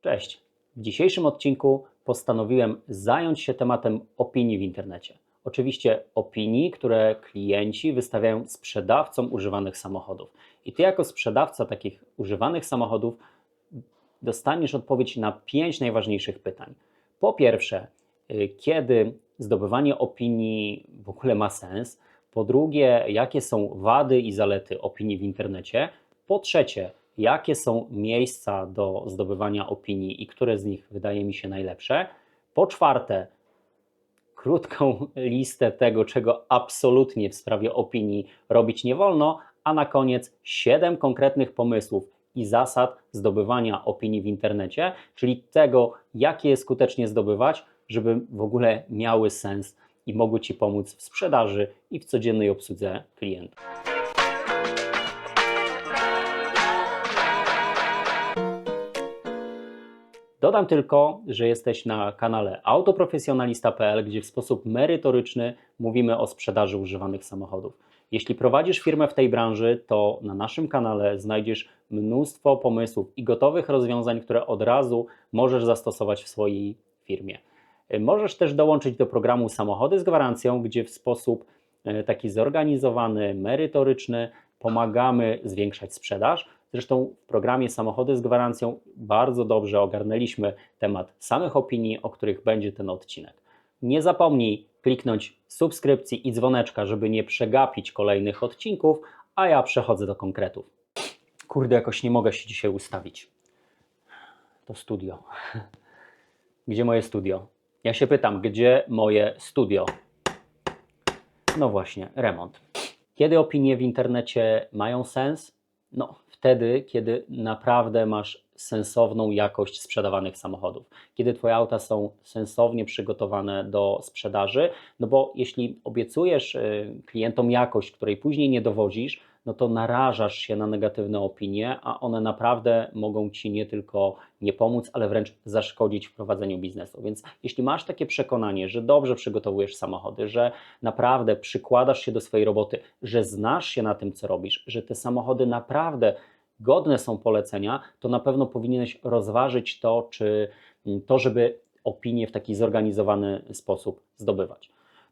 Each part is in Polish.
Cześć. W dzisiejszym odcinku postanowiłem zająć się tematem opinii w internecie. Oczywiście opinii, które klienci wystawiają sprzedawcom używanych samochodów. I ty, jako sprzedawca takich używanych samochodów, dostaniesz odpowiedź na pięć najważniejszych pytań. Po pierwsze, y, kiedy zdobywanie opinii w ogóle ma sens? Po drugie, jakie są wady i zalety opinii w internecie? Po trzecie, jakie są miejsca do zdobywania opinii i które z nich wydaje mi się najlepsze? Po czwarte, krótką listę tego, czego absolutnie w sprawie opinii robić nie wolno, a na koniec siedem konkretnych pomysłów i zasad zdobywania opinii w internecie, czyli tego, jak je skutecznie zdobywać, żeby w ogóle miały sens i mogły Ci pomóc w sprzedaży i w codziennej obsłudze klientów. Dodam tylko, że jesteś na kanale autoprofesjonalista.pl, gdzie w sposób merytoryczny mówimy o sprzedaży używanych samochodów. Jeśli prowadzisz firmę w tej branży, to na naszym kanale znajdziesz mnóstwo pomysłów i gotowych rozwiązań, które od razu możesz zastosować w swojej firmie. Możesz też dołączyć do programu Samochody z gwarancją, gdzie w sposób e, taki zorganizowany, merytoryczny pomagamy zwiększać sprzedaż. Zresztą w programie Samochody z gwarancją bardzo dobrze ogarnęliśmy temat samych opinii, o których będzie ten odcinek. Nie zapomnij kliknąć subskrypcji i dzwoneczka, żeby nie przegapić kolejnych odcinków, a ja przechodzę do konkretów. Kurde, jakoś nie mogę się dzisiaj ustawić. To studio. Gdzie moje studio? Ja się pytam, gdzie moje studio? No właśnie, remont. Kiedy opinie w internecie mają sens? No, wtedy, kiedy naprawdę masz sensowną jakość sprzedawanych samochodów, kiedy Twoje auta są sensownie przygotowane do sprzedaży, no bo jeśli obiecujesz y, klientom jakość, której później nie dowodzisz, no to narażasz się na negatywne opinie, a one naprawdę mogą Ci nie tylko nie pomóc, ale wręcz zaszkodzić w prowadzeniu biznesu. Więc jeśli masz takie przekonanie, że dobrze przygotowujesz samochody, że naprawdę przykładasz się do swojej roboty, że znasz się na tym, co robisz, że te samochody naprawdę godne są polecenia, to na pewno powinieneś rozważyć to, czy to, żeby opinie w taki zorganizowany sposób zdobywać.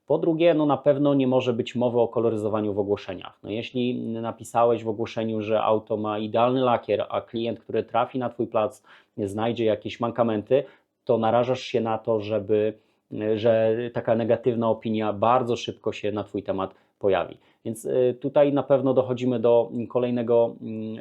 Po drugie, no na pewno nie może być mowy o koloryzowaniu w ogłoszeniach. No jeśli napisałeś w ogłoszeniu, że auto ma idealny lakier, a klient, który trafi na Twój plac, znajdzie jakieś mankamenty, to narażasz się na to, żeby, że taka negatywna opinia bardzo szybko się na Twój temat pojawi. Więc y, tutaj na pewno dochodzimy do kolejnego,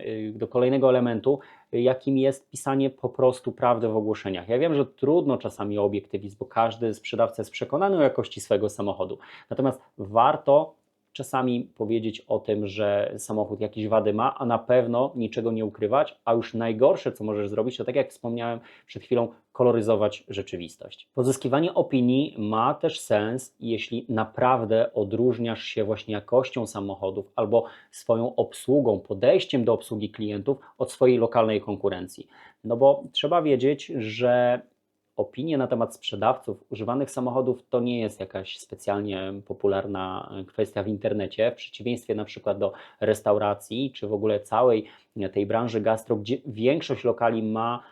y, do kolejnego elementu, jakim jest pisanie po prostu prawdy w ogłoszeniach. Ja wiem, że trudno czasami o obiektywizm, bo każdy sprzedawca jest przekonany o jakości swojego samochodu. Natomiast warto czasami powiedzieć o tym, że samochód jakieś wady ma, a na pewno niczego nie ukrywać, a już najgorsze, co możesz zrobić, to tak jak wspomniałem przed chwilą, koloryzować rzeczywistość. Pozyskiwanie opinii ma też sens, jeśli naprawdę odróżniasz się właśnie jakością samochodów albo swoją obsługą, podejściem do obsługi klientów od swojej lokalnej konkurencji. No bo trzeba wiedzieć, że opinie na temat sprzedawców używanych samochodów to nie jest jakaś specjalnie popularna kwestia w internecie, w przeciwieństwie na przykład do restauracji czy w ogóle całej tej branży gastro, gdzie większość lokali ma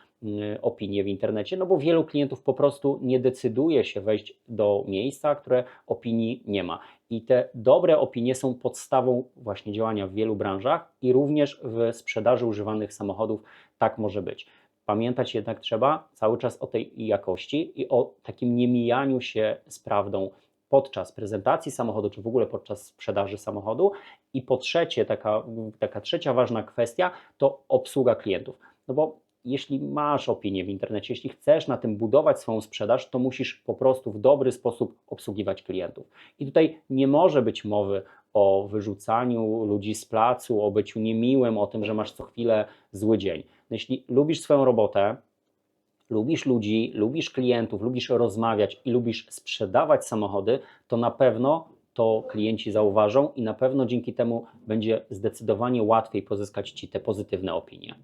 opinie w internecie, no bo wielu klientów po prostu nie decyduje się wejść do miejsca, które opinii nie ma. I te dobre opinie są podstawą właśnie działania w wielu branżach i również w sprzedaży używanych samochodów tak może być. Pamiętać jednak trzeba cały czas o tej jakości i o takim niemijaniu się z prawdą podczas prezentacji samochodu, czy w ogóle podczas sprzedaży samochodu. I po trzecie, taka, taka trzecia ważna kwestia to obsługa klientów. No bo jeśli masz opinię w internecie, jeśli chcesz na tym budować swoją sprzedaż, to musisz po prostu w dobry sposób obsługiwać klientów. I tutaj nie może być mowy o wyrzucaniu ludzi z placu, o byciu niemiłym, o tym, że masz co chwilę zły dzień. No jeśli lubisz swoją robotę, lubisz ludzi, lubisz klientów, lubisz rozmawiać i lubisz sprzedawać samochody, to na pewno to klienci zauważą i na pewno dzięki temu będzie zdecydowanie łatwiej pozyskać Ci te pozytywne opinie.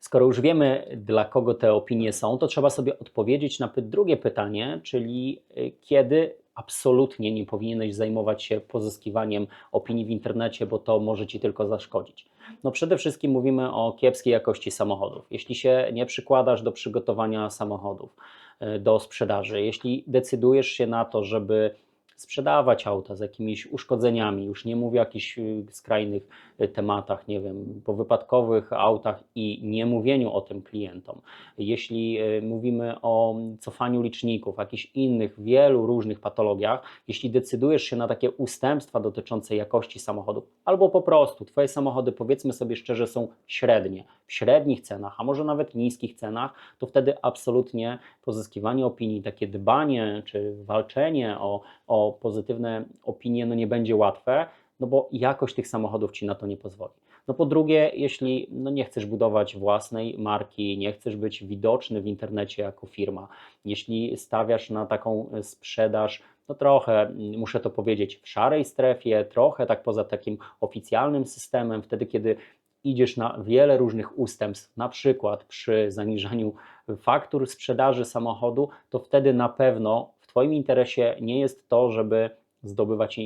Skoro już wiemy, dla kogo te opinie są, to trzeba sobie odpowiedzieć na drugie pytanie, czyli y, kiedy absolutnie nie powinieneś zajmować się pozyskiwaniem opinii w internecie, bo to może ci tylko zaszkodzić. No przede wszystkim mówimy o kiepskiej jakości samochodów. Jeśli się nie przykładasz do przygotowania samochodów, e, do sprzedaży, jeśli decydujesz się na to, żeby sprzedawać auta z jakimiś uszkodzeniami, już nie mówię o jakichś y, skrajnych y, tematach, nie wiem, po wypadkowych autach i nie mówieniu o tym klientom. Jeśli y, mówimy o cofaniu liczników, jakichś innych, wielu różnych patologiach, jeśli decydujesz się na takie ustępstwa dotyczące jakości samochodów, albo po prostu Twoje samochody, powiedzmy sobie szczerze, są średnie, w średnich cenach, a może nawet niskich cenach, to wtedy absolutnie pozyskiwanie opinii, takie dbanie czy walczenie o, o pozytywne opinie no nie będzie łatwe, no bo jakość tych samochodów Ci na to nie pozwoli. No po drugie, jeśli no nie chcesz budować własnej marki, nie chcesz być widoczny w internecie jako firma, jeśli stawiasz na taką sprzedaż, no trochę, muszę to powiedzieć, w szarej strefie, trochę tak poza takim oficjalnym systemem, wtedy kiedy idziesz na wiele różnych ustępstw, na przykład przy zaniżaniu faktur sprzedaży samochodu, to wtedy na pewno Twoim interesie nie jest to, żeby zdobywać e,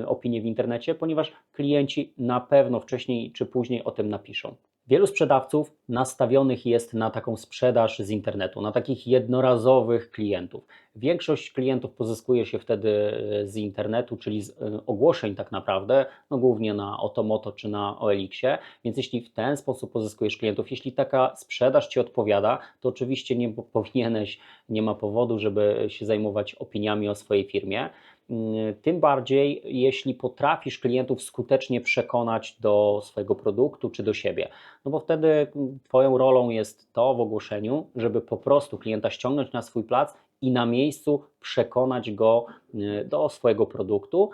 e, opinie w internecie, ponieważ klienci na pewno wcześniej czy później o tym napiszą. Wielu sprzedawców nastawionych jest na taką sprzedaż z internetu, na takich jednorazowych klientów. Większość klientów pozyskuje się wtedy e, z internetu, czyli z ogłoszeń tak naprawdę, no głównie na Otomoto czy na OLX-ie, więc jeśli w ten sposób pozyskujesz klientów, jeśli taka sprzedaż Ci odpowiada, to oczywiście nie powinieneś, nie ma powodu, żeby się zajmować opiniami o swojej firmie. Mm, tym bardziej, jeśli potrafisz klientów skutecznie przekonać do swojego produktu czy do siebie. No bo wtedy mm, Twoją rolą jest to w ogłoszeniu, żeby po prostu klienta ściągnąć na swój plac i na miejscu przekonać go y, do swojego produktu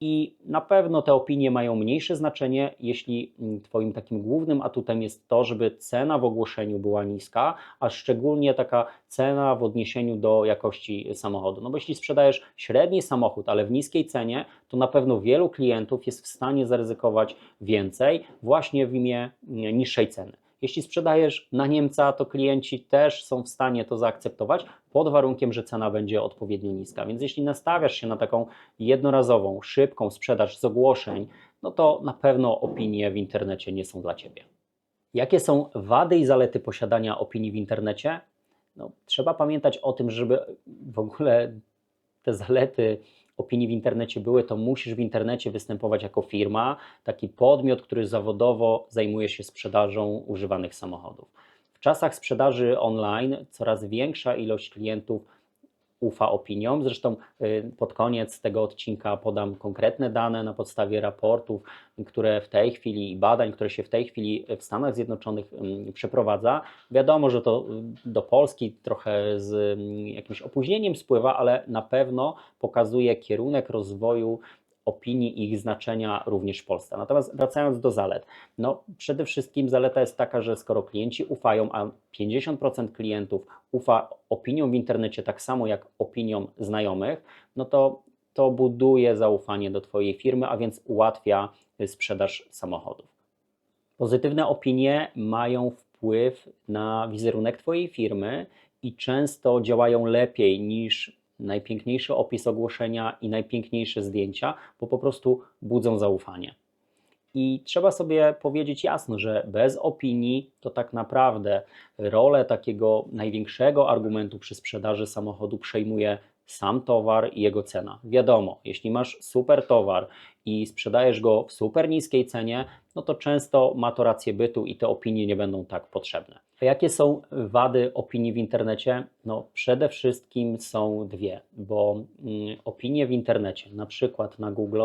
i na pewno te opinie mają mniejsze znaczenie, jeśli mm, Twoim takim głównym atutem jest to, żeby cena w ogłoszeniu była niska, a szczególnie taka cena w odniesieniu do jakości samochodu. No bo jeśli sprzedajesz średni samochód, ale w niskiej cenie, to na pewno wielu klientów jest w stanie zaryzykować więcej właśnie w imię mm, niższej ceny. Jeśli sprzedajesz na Niemca, to klienci też są w stanie to zaakceptować pod warunkiem, że cena będzie odpowiednio niska. Więc jeśli nastawiasz się na taką jednorazową, szybką sprzedaż z ogłoszeń, no to na pewno opinie w internecie nie są dla Ciebie. Jakie są wady i zalety posiadania opinii w internecie? No, trzeba pamiętać o tym, żeby w ogóle te zalety opinii w internecie były, to musisz w internecie występować jako firma, taki podmiot, który zawodowo zajmuje się sprzedażą używanych samochodów. W czasach sprzedaży online coraz większa ilość klientów ufa opiniom. Zresztą y, pod koniec tego odcinka podam konkretne dane na podstawie raportów, które w tej chwili i badań, które się w tej chwili w Stanach Zjednoczonych mm, przeprowadza. Wiadomo, że to y, do Polski trochę z mm, jakimś opóźnieniem spływa, ale na pewno pokazuje kierunek rozwoju opinii ich znaczenia również w Polsce. Natomiast wracając do zalet, no przede wszystkim zaleta jest taka, że skoro klienci ufają, a 50% klientów ufa opiniom w internecie tak samo jak opiniom znajomych, no to to buduje zaufanie do Twojej firmy, a więc ułatwia sprzedaż samochodów. Pozytywne opinie mają wpływ na wizerunek Twojej firmy i często działają lepiej niż najpiękniejszy opis ogłoszenia i najpiękniejsze zdjęcia, bo po prostu budzą zaufanie. I trzeba sobie powiedzieć jasno, że bez opinii to tak naprawdę rolę takiego największego argumentu przy sprzedaży samochodu przejmuje sam towar i jego cena. Wiadomo, jeśli masz super towar i sprzedajesz go w super niskiej cenie, no to często ma to rację bytu i te opinie nie będą tak potrzebne. A jakie są wady opinii w internecie? No przede wszystkim są dwie, bo mm, opinie w internecie, na przykład na Google,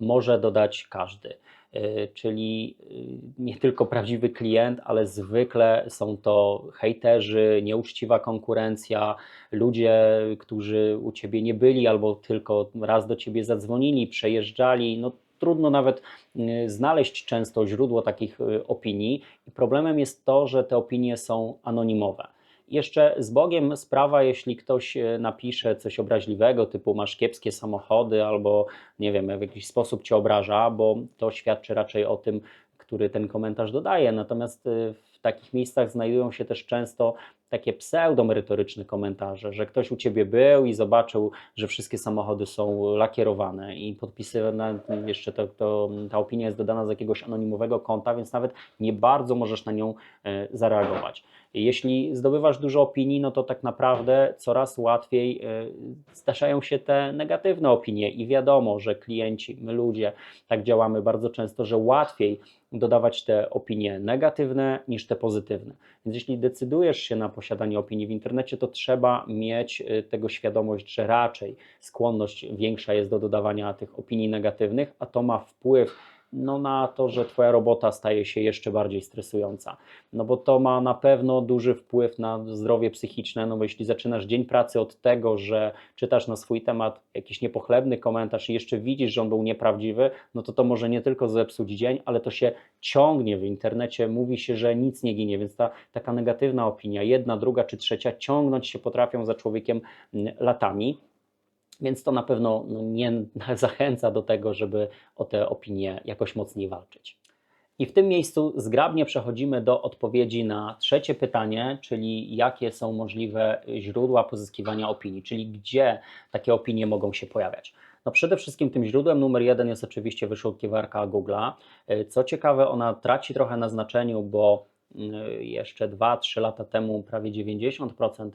może dodać każdy. Y, czyli y, nie tylko prawdziwy klient, ale zwykle są to hejterzy, nieuczciwa konkurencja, ludzie, którzy u ciebie nie byli albo tylko raz do ciebie zadzwonili, przejeżdżali. No, trudno nawet y, znaleźć często źródło takich opinii. I problemem jest to, że te opinie są anonimowe. Jeszcze z Bogiem sprawa, jeśli ktoś e, napisze coś obraźliwego, typu masz kiepskie samochody, albo nie wiem, w jakiś sposób cię obraża, bo to świadczy raczej o tym, który ten komentarz dodaje. Natomiast e, w takich miejscach znajdują się też często takie pseudomerytoryczne komentarze, że ktoś u ciebie był i zobaczył, że wszystkie samochody są lakierowane i podpisywane, jeszcze to, to, ta opinia jest dodana z jakiegoś anonimowego konta, więc nawet nie bardzo możesz na nią e, zareagować. Jeśli zdobywasz dużo opinii, no to tak naprawdę coraz łatwiej e, zdarzają się te negatywne opinie i wiadomo, że klienci, my ludzie, tak działamy bardzo często, że łatwiej dodawać te opinie negatywne niż te pozytywne. Więc jeśli decydujesz się na posiadanie opinii w internecie, to trzeba mieć y, tego świadomość, że raczej skłonność większa jest do dodawania tych opinii negatywnych, a to ma wpływ no, na to, że Twoja robota staje się jeszcze bardziej stresująca. No bo to ma na pewno duży wpływ na zdrowie psychiczne, no bo jeśli zaczynasz dzień pracy od tego, że czytasz na swój temat jakiś niepochlebny komentarz i jeszcze widzisz, że on był nieprawdziwy, no to to może nie tylko zepsuć dzień, ale to się ciągnie w internecie, mówi się, że nic nie ginie, więc ta taka negatywna opinia, jedna, druga czy trzecia, ciągnąć się potrafią za człowiekiem mm, latami. Więc to na pewno no, nie zachęca do tego, żeby o te opinie jakoś mocniej walczyć. I w tym miejscu zgrabnie przechodzimy do odpowiedzi na trzecie pytanie, czyli jakie są możliwe źródła pozyskiwania opinii, czyli gdzie takie opinie mogą się pojawiać. No przede wszystkim tym źródłem numer jeden jest oczywiście wyszukiwarka Google'a. Co ciekawe, ona traci trochę na znaczeniu, bo Y, jeszcze 2-3 lata temu prawie 90%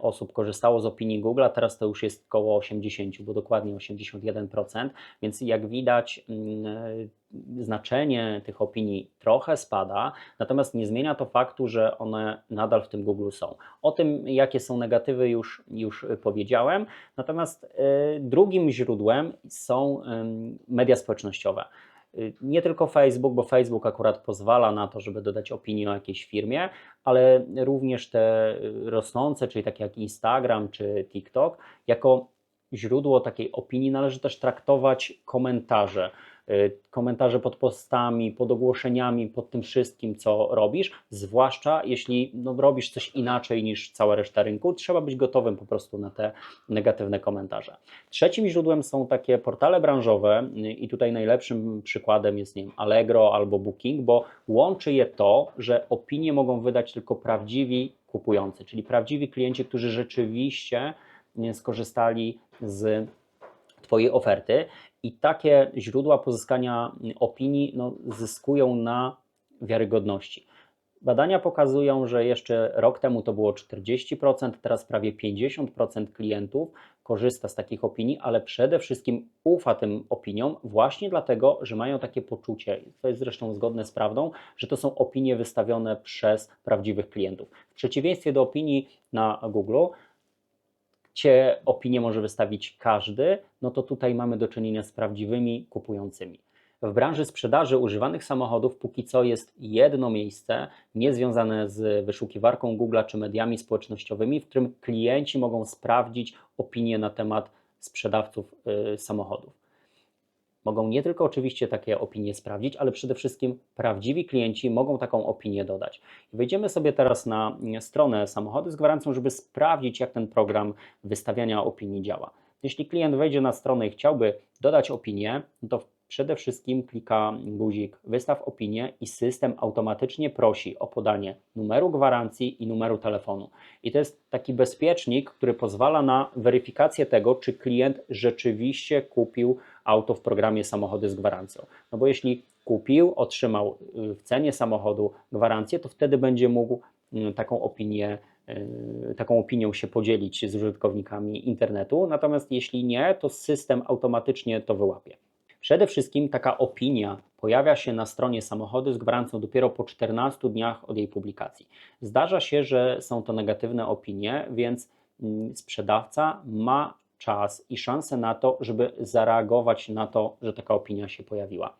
osób korzystało z opinii Google, a teraz to już jest około 80, bo dokładnie 81%, więc jak widać y, znaczenie tych opinii trochę spada, natomiast nie zmienia to faktu, że one nadal w tym Google są. O tym, jakie są negatywy, już, już powiedziałem. Natomiast y, drugim źródłem są media społecznościowe. Nie tylko Facebook, bo Facebook akurat pozwala na to, żeby dodać opinię o jakiejś firmie, ale również te y, rosnące, czyli takie jak Instagram czy TikTok, jako źródło takiej opinii należy też traktować komentarze. Y, komentarze pod postami, pod ogłoszeniami, pod tym wszystkim, co robisz, zwłaszcza jeśli no, robisz coś inaczej niż cała reszta rynku, trzeba być gotowym po prostu na te negatywne komentarze. Trzecim źródłem są takie portale branżowe y, i tutaj najlepszym przykładem jest nie wiem, Allegro albo Booking, bo łączy je to, że opinie mogą wydać tylko prawdziwi kupujący, czyli prawdziwi klienci, którzy rzeczywiście skorzystali z Twojej oferty i takie źródła pozyskania opinii no, zyskują na wiarygodności. Badania pokazują, że jeszcze rok temu to było 40%, teraz prawie 50% klientów korzysta z takich opinii, ale przede wszystkim ufa tym opiniom właśnie dlatego, że mają takie poczucie, to jest zresztą zgodne z prawdą, że to są opinie wystawione przez prawdziwych klientów. W przeciwieństwie do opinii na Google, gdzie opinię może wystawić każdy, no to tutaj mamy do czynienia z prawdziwymi kupującymi. W branży sprzedaży używanych samochodów póki co jest jedno miejsce niezwiązane z wyszukiwarką Google czy mediami społecznościowymi, w którym klienci mogą sprawdzić opinie na temat sprzedawców y, samochodów. Mogą nie tylko oczywiście takie opinie sprawdzić, ale przede wszystkim prawdziwi klienci mogą taką opinię dodać. Wejdziemy sobie teraz na stronę samochody z gwarancją, żeby sprawdzić, jak ten program wystawiania opinii działa. Jeśli klient wejdzie na stronę i chciałby dodać opinię, to przede wszystkim klika guzik wystaw opinię i system automatycznie prosi o podanie numeru gwarancji i numeru telefonu. I to jest taki bezpiecznik, który pozwala na weryfikację tego, czy klient rzeczywiście kupił auto w programie samochody z gwarancją. No bo jeśli kupił, otrzymał y, w cenie samochodu gwarancję, to wtedy będzie mógł y, taką opinię y, taką opinią się podzielić z użytkownikami internetu, natomiast jeśli nie, to system automatycznie to wyłapie. Przede wszystkim taka opinia pojawia się na stronie samochodu z gwarancją dopiero po 14 dniach od jej publikacji. Zdarza się, że są to negatywne opinie, więc mm, sprzedawca ma czas i szansę na to, żeby zareagować na to, że taka opinia się pojawiła.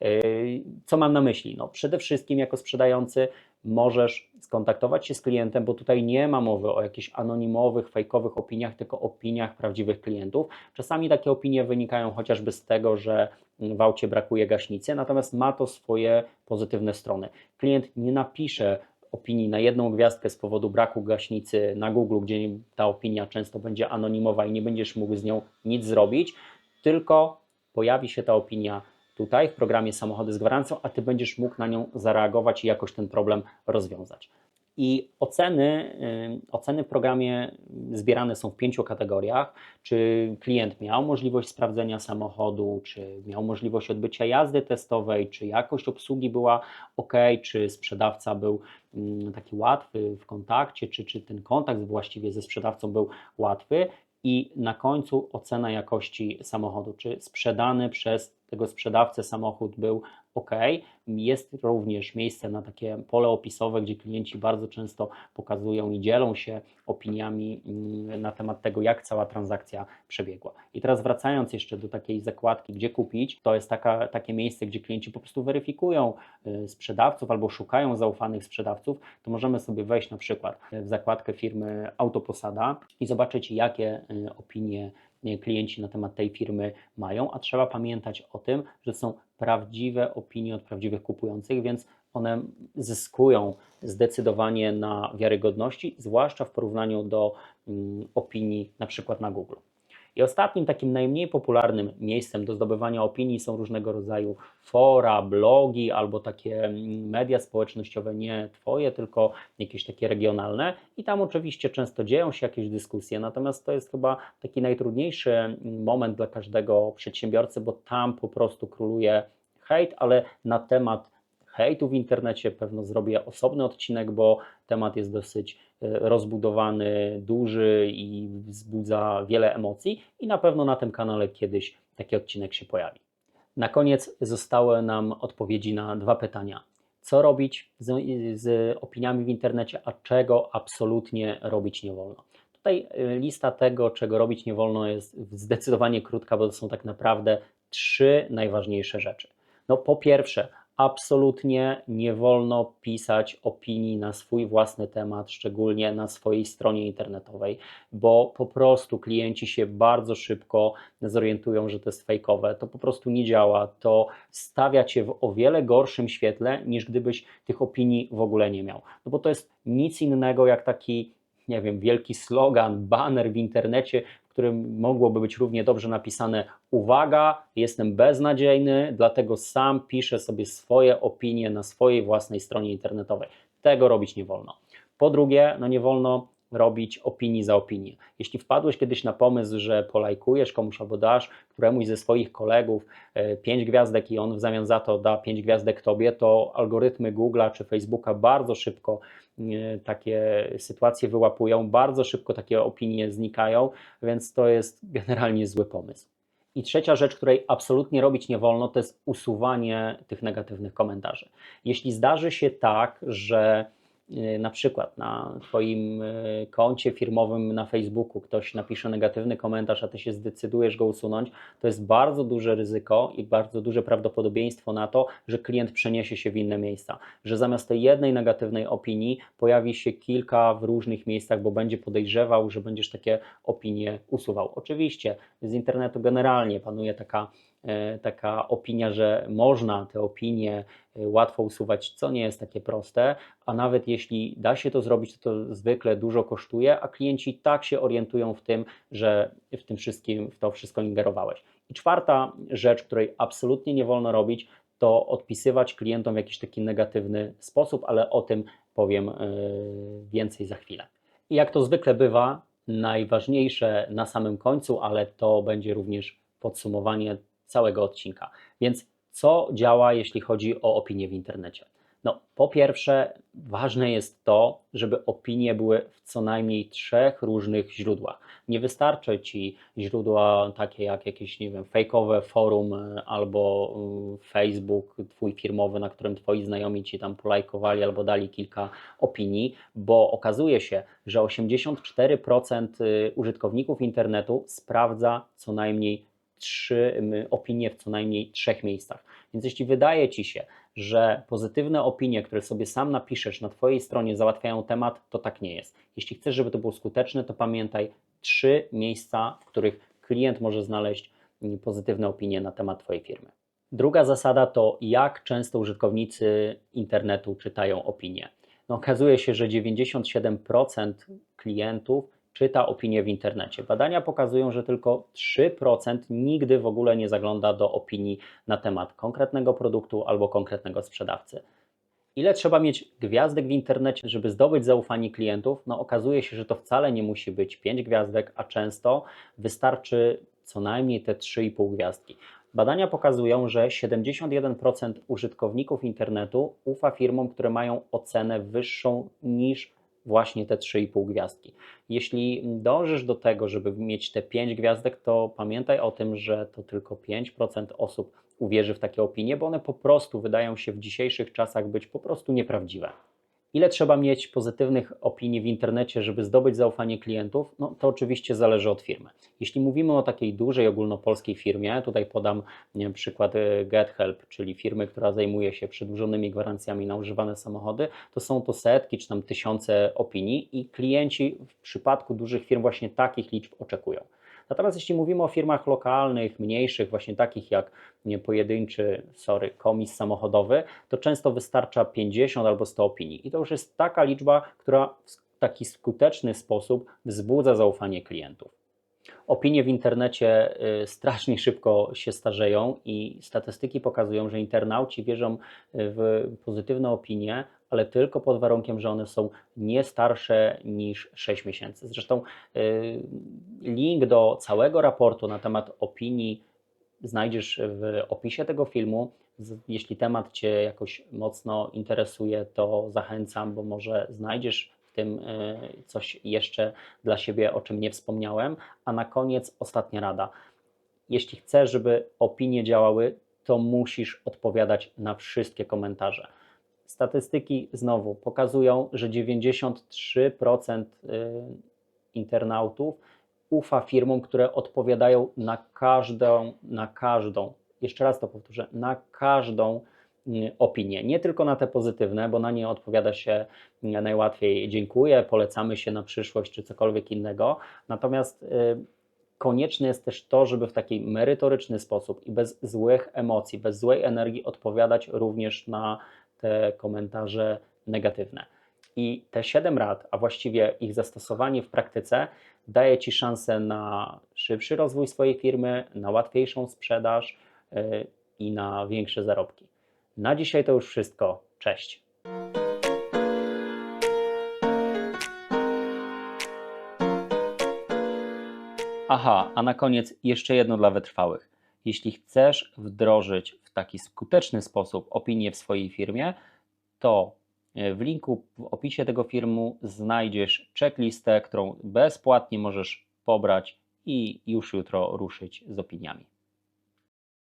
Yy, co mam na myśli? No, przede wszystkim jako sprzedający możesz skontaktować się z klientem, bo tutaj nie ma mowy o jakichś anonimowych, fejkowych opiniach, tylko opiniach prawdziwych klientów. Czasami takie opinie wynikają chociażby z tego, że w aucie brakuje gaśnicy, natomiast ma to swoje pozytywne strony. Klient nie napisze opinii na jedną gwiazdkę z powodu braku gaśnicy na Google, gdzie ta opinia często będzie anonimowa i nie będziesz mógł z nią nic zrobić, tylko pojawi się ta opinia tutaj w programie Samochody z gwarancją, a Ty będziesz mógł na nią zareagować i jakoś ten problem rozwiązać. I oceny, y, oceny w programie zbierane są w pięciu kategoriach. Czy klient miał możliwość sprawdzenia samochodu, czy miał możliwość odbycia jazdy testowej, czy jakość obsługi była ok, czy sprzedawca był mm, taki łatwy w kontakcie, czy, czy ten kontakt właściwie ze sprzedawcą był łatwy. I na końcu ocena jakości samochodu, czy sprzedany przez tego sprzedawcę samochód był ok. Jest również miejsce na takie pole opisowe, gdzie klienci bardzo często pokazują i dzielą się opiniami mm, na temat tego, jak cała transakcja przebiegła. I teraz wracając jeszcze do takiej zakładki, gdzie kupić, to jest taka, takie miejsce, gdzie klienci po prostu weryfikują y, sprzedawców albo szukają zaufanych sprzedawców, to możemy sobie wejść na przykład w zakładkę firmy Autoposada i zobaczyć, jakie y, opinie klienci na temat tej firmy mają, a trzeba pamiętać o tym, że są prawdziwe opinie od prawdziwych kupujących, więc one zyskują zdecydowanie na wiarygodności, zwłaszcza w porównaniu do mm, opinii na przykład na Google. I ostatnim takim najmniej popularnym miejscem do zdobywania opinii są różnego rodzaju fora, blogi albo takie mm, media społecznościowe, nie Twoje, tylko jakieś takie regionalne. I tam oczywiście często dzieją się jakieś dyskusje, natomiast to jest chyba taki najtrudniejszy mm, moment dla każdego przedsiębiorcy, bo tam po prostu króluje hejt, ale na temat hejtu w internecie pewno zrobię osobny odcinek, bo temat jest dosyć e, rozbudowany, duży i wzbudza wiele emocji i na pewno na tym kanale kiedyś taki odcinek się pojawi. Na koniec zostały nam odpowiedzi na dwa pytania. Co robić z, z opiniami w internecie, a czego absolutnie robić nie wolno? Tutaj e, lista tego, czego robić nie wolno, jest zdecydowanie krótka, bo to są tak naprawdę trzy najważniejsze rzeczy. No, po pierwsze, absolutnie nie wolno pisać opinii na swój własny temat, szczególnie na swojej stronie internetowej, bo po prostu klienci się bardzo szybko zorientują, że to jest fejkowe. To po prostu nie działa. To stawia cię w o wiele gorszym świetle, niż gdybyś tych opinii w ogóle nie miał. No bo to jest nic innego jak taki nie wiem, wielki slogan, banner w internecie, którym mogłoby być równie dobrze napisane: Uwaga, jestem beznadziejny, dlatego sam piszę sobie swoje opinie na swojej własnej stronie internetowej. Tego robić nie wolno. Po drugie, no nie wolno robić opinii za opinię. Jeśli wpadłeś kiedyś na pomysł, że polajkujesz komuś albo dasz któremuś ze swoich kolegów 5 e, gwiazdek i on w zamian za to da 5 gwiazdek tobie, to algorytmy Google'a czy Facebooka bardzo szybko takie sytuacje wyłapują, bardzo szybko takie opinie znikają, więc to jest generalnie zły pomysł. I trzecia rzecz, której absolutnie robić nie wolno, to jest usuwanie tych negatywnych komentarzy. Jeśli zdarzy się tak, że na przykład na Twoim y, koncie firmowym na Facebooku ktoś napisze negatywny komentarz, a Ty się zdecydujesz go usunąć, to jest bardzo duże ryzyko i bardzo duże prawdopodobieństwo na to, że klient przeniesie się w inne miejsca, że zamiast tej jednej negatywnej opinii pojawi się kilka w różnych miejscach, bo będzie podejrzewał, że będziesz takie opinie usuwał. Oczywiście z internetu generalnie panuje taka E, taka opinia, że można te opinie e, łatwo usuwać, co nie jest takie proste, a nawet jeśli da się to zrobić, to, to zwykle dużo kosztuje, a klienci tak się orientują w tym, że w tym wszystkim, w to wszystko ingerowałeś. I czwarta rzecz, której absolutnie nie wolno robić, to odpisywać klientom w jakiś taki negatywny sposób, ale o tym powiem e, więcej za chwilę. I jak to zwykle bywa, najważniejsze na samym końcu, ale to będzie również podsumowanie całego odcinka. Więc co działa, jeśli chodzi o opinie w internecie? No, po pierwsze, ważne jest to, żeby opinie były w co najmniej trzech różnych źródłach. Nie wystarczy ci źródła takie jak jakieś, nie wiem, fejkowe forum e, albo mm, Facebook, twój firmowy, na którym twoi znajomi ci tam polajkowali albo dali kilka opinii, bo okazuje się, że 84% y, użytkowników internetu sprawdza co najmniej trzy opinie w co najmniej trzech miejscach. Więc jeśli wydaje Ci się, że pozytywne opinie, które sobie sam napiszesz na Twojej stronie załatwiają temat, to tak nie jest. Jeśli chcesz, żeby to było skuteczne, to pamiętaj trzy miejsca, w których klient może znaleźć mm, pozytywne opinie na temat Twojej firmy. Druga zasada to, jak często użytkownicy internetu czytają opinie. No, okazuje się, że 97% klientów czyta opinie w internecie. Badania pokazują, że tylko 3% nigdy w ogóle nie zagląda do opinii na temat konkretnego produktu albo konkretnego sprzedawcy. Ile trzeba mieć gwiazdek w internecie, żeby zdobyć zaufanie klientów? No okazuje się, że to wcale nie musi być 5 gwiazdek, a często wystarczy co najmniej te 3,5 gwiazdki. Badania pokazują, że 71% użytkowników internetu ufa firmom, które mają ocenę wyższą niż właśnie te 3,5 gwiazdki. Jeśli dążysz do tego, żeby mieć te 5 gwiazdek, to pamiętaj o tym, że to tylko 5% osób uwierzy w takie opinie, bo one po prostu wydają się w dzisiejszych czasach być po prostu nieprawdziwe. Ile trzeba mieć pozytywnych opinii w internecie, żeby zdobyć zaufanie klientów? No to oczywiście zależy od firmy. Jeśli mówimy o takiej dużej ogólnopolskiej firmie, tutaj podam wiem, przykład y, GetHelp, czyli firmy, która zajmuje się przedłużonymi gwarancjami na używane samochody, to są to setki czy tam tysiące opinii i klienci w przypadku dużych firm właśnie takich liczb oczekują. Natomiast jeśli mówimy o firmach lokalnych, mniejszych, właśnie takich jak nie, pojedynczy, sorry, komis samochodowy, to często wystarcza 50 albo 100 opinii. I to już jest taka liczba, która w taki skuteczny sposób wzbudza zaufanie klientów. Opinie w internecie y, strasznie szybko się starzeją i statystyki pokazują, że internauci wierzą y, w pozytywne opinie, ale tylko pod warunkiem, że one są nie starsze niż 6 miesięcy. Zresztą y, link do całego raportu na temat opinii znajdziesz w opisie tego filmu. Jeśli temat Cię jakoś mocno interesuje, to zachęcam, bo może znajdziesz tym e, coś jeszcze dla siebie, o czym nie wspomniałem. A na koniec ostatnia rada. Jeśli chcesz, żeby opinie działały, to musisz odpowiadać na wszystkie komentarze. Statystyki znowu pokazują, że 93% e, internautów ufa firmom, które odpowiadają na każdą, na każdą, jeszcze raz to powtórzę, na każdą Y, opinie. Nie tylko na te pozytywne, bo na nie odpowiada się y, najłatwiej dziękuję, polecamy się na przyszłość czy cokolwiek innego. Natomiast y, konieczne jest też to, żeby w taki merytoryczny sposób i bez złych emocji, bez złej energii odpowiadać również na te komentarze negatywne. I te 7 rad, a właściwie ich zastosowanie w praktyce, daje Ci szansę na szybszy rozwój swojej firmy, na łatwiejszą sprzedaż i na większe zarobki. Na dzisiaj to już wszystko. Cześć. Aha, a na koniec jeszcze jedno dla wytrwałych. Jeśli chcesz wdrożyć w taki skuteczny sposób opinię w swojej firmie, to e, w linku w opisie tego filmu znajdziesz checklistę, którą bezpłatnie możesz pobrać i już jutro ruszyć z opiniami.